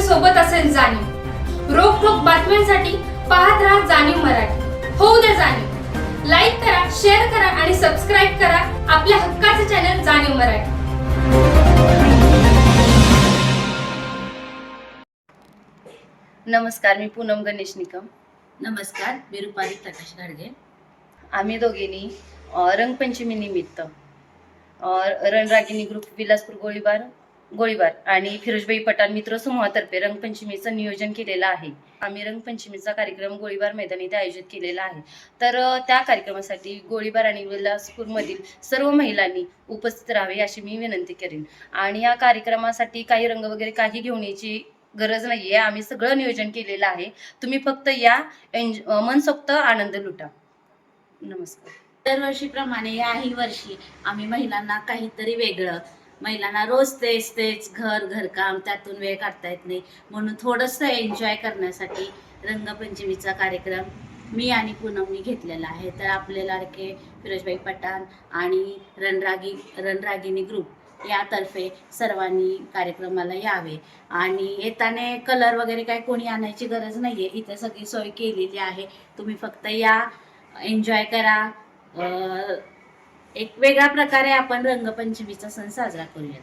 सोबत असेल जाणीव. रोखोक बातम्यांसाठी पाहत राहा जाणीव मराठी. होऊ द्या जाणीव. लाईक करा शेअर करा आणि सबस्क्राईब करा आपल्या हक्काचे चॅनल जाणीव मराठी. नमस्कार मी पूनम गणेश निकम. नमस्कार मी रुपाली प्रकाश गाडगे आम्ही दोघींनी रंगपंचमी निमित्त रणरागिनी ग्रुप विलासपूर गोळीबार गोळीबार आणि फिरोजबाई पठाण मित्र समूहातर्फे रंगपंचमीचं नियोजन केलेलं आहे. आम्ही रंगपंचमीचा कार्यक्रम गोळीबार मैदानी इथे आयोजित केलेला आहे. तर त्या कार्यक्रमासाठी गोळीबार आणि विलासपूरमधील सर्व महिलांनी उपस्थित राहावे अशी मी विनंती करेन. आणि या कार्यक्रमासाठी काही रंग वगैरे काही घेऊन यायची गरज नाहीये. आम्ही सगळं नियोजन केलेलं आहे. तुम्ही फक्त या एन्ज मनसोक्त आनंद लुटा. नमस्कार. दरवर्षीप्रमाणे याही वर्षी आम्ही महिलांना काहीतरी वेगळं महिलांना रोज तेच तेच घर घरकाम त्यातून वेळ काढता येत नाही. म्हणून थोडंसं एन्जॉय करण्यासाठी रंगपंचमीचा कार्यक्रम मी आणि पूनमनी घेतलेला आहे. तर आपले लाडके फिरोजबाई पठाण आणि रणरागी रणरागिनी ग्रुप यातर्फे सर्वांनी कार्यक्रमाला यावे. आणि येताना कलर वगैरे काय कोणी आणायची गरज नाही आहे इथे सगळी सोय केलेली आहे. तुम्ही फक्त या एन्जॉय करा. एक वेगळ्या प्रकारे आपण रंगपंचमीचा सण साजरा करूयात.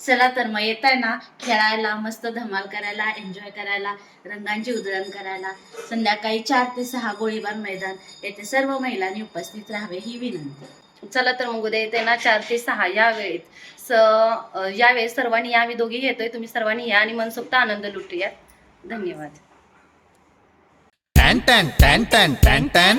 चला तर मग येत आहे ना खेळायला मस्त धमाल करायला एन्जॉय करायला रंगांची उधळण करायला संध्याकाळी चार ते सहा गोळीबार मैदान येथे सर्व महिलांनी उपस्थित राहावे ही विनंती. चला तर मग उद्या येते ना चार ते सहा या वेळेत. स अ, या वेळेस सर्वांनी या आम्ही दोघी येतोय तुम्ही सर्वांनी या आणि मनसोक्त आनंद लुटूया धन्यवाद. Tan tan tan tan tan tan